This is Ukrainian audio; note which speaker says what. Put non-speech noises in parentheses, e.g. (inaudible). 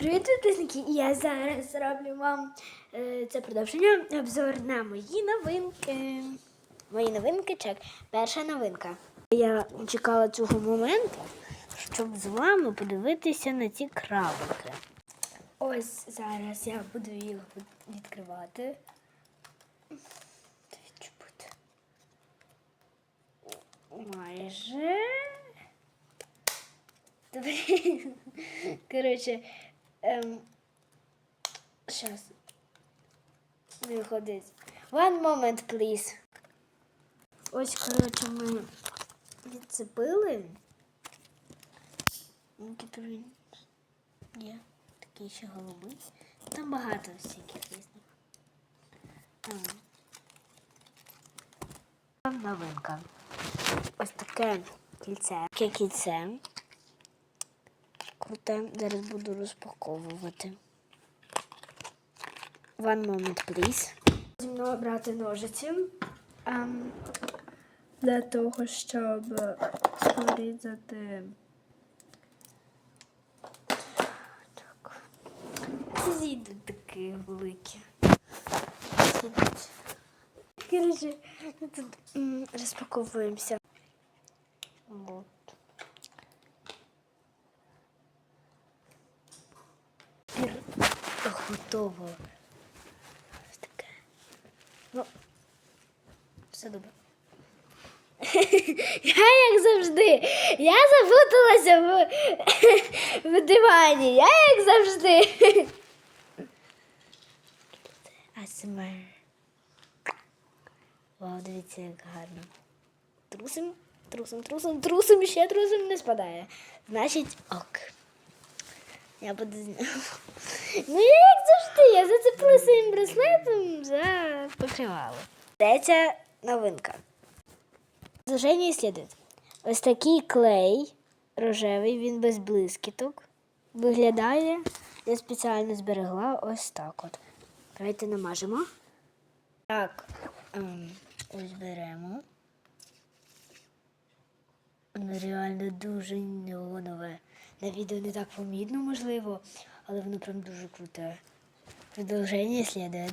Speaker 1: Привіт, підписники! Я зараз зроблю вам е, це продовження обзор на мої новинки. Мої новинки, чек. Перша новинка. Я чекала цього моменту, щоб з вами подивитися на ці крабики. Ось зараз я буду їх відкривати. Майже. Коротше, ем, щас. Не виходить. One moment, please. Ось, коротше, ми відцепили. Які Є такі ще голуби. Там багато всяких різних. Ем. Там новинка. Ось таке кільце. Таке кільце. Круте. Зараз буду розпаковувати. One moment, please. Зі мною брати ножиці. ем, для того, щоб порізати. Так. Це зійде такі великі. Коротше, тут розпаковуємося. Вот. Тепер готово. Ось таке. Ну, все добре. (laughs) Я як завжди. Я запуталася в, (laughs) в дивані. Я як завжди. (laughs) АСМР. Вау, дивіться, як гарно. Трусим, трусим, трусим, трусим, ще трусим не спадає. Значить, ок. Я буду зняти. Ну, як завжди, я зацеплю своїм браслетом за покривало. Третя новинка. Зложення слідує. Ось такий клей рожевий, він без блискіток. Виглядає. Я спеціально зберегла ось так от. Давайте намажемо. Так, ем, ось беремо. Воно реально дуже неонове. На відео не так помітно, можливо, але воно прям дуже круте. Продовження слідує.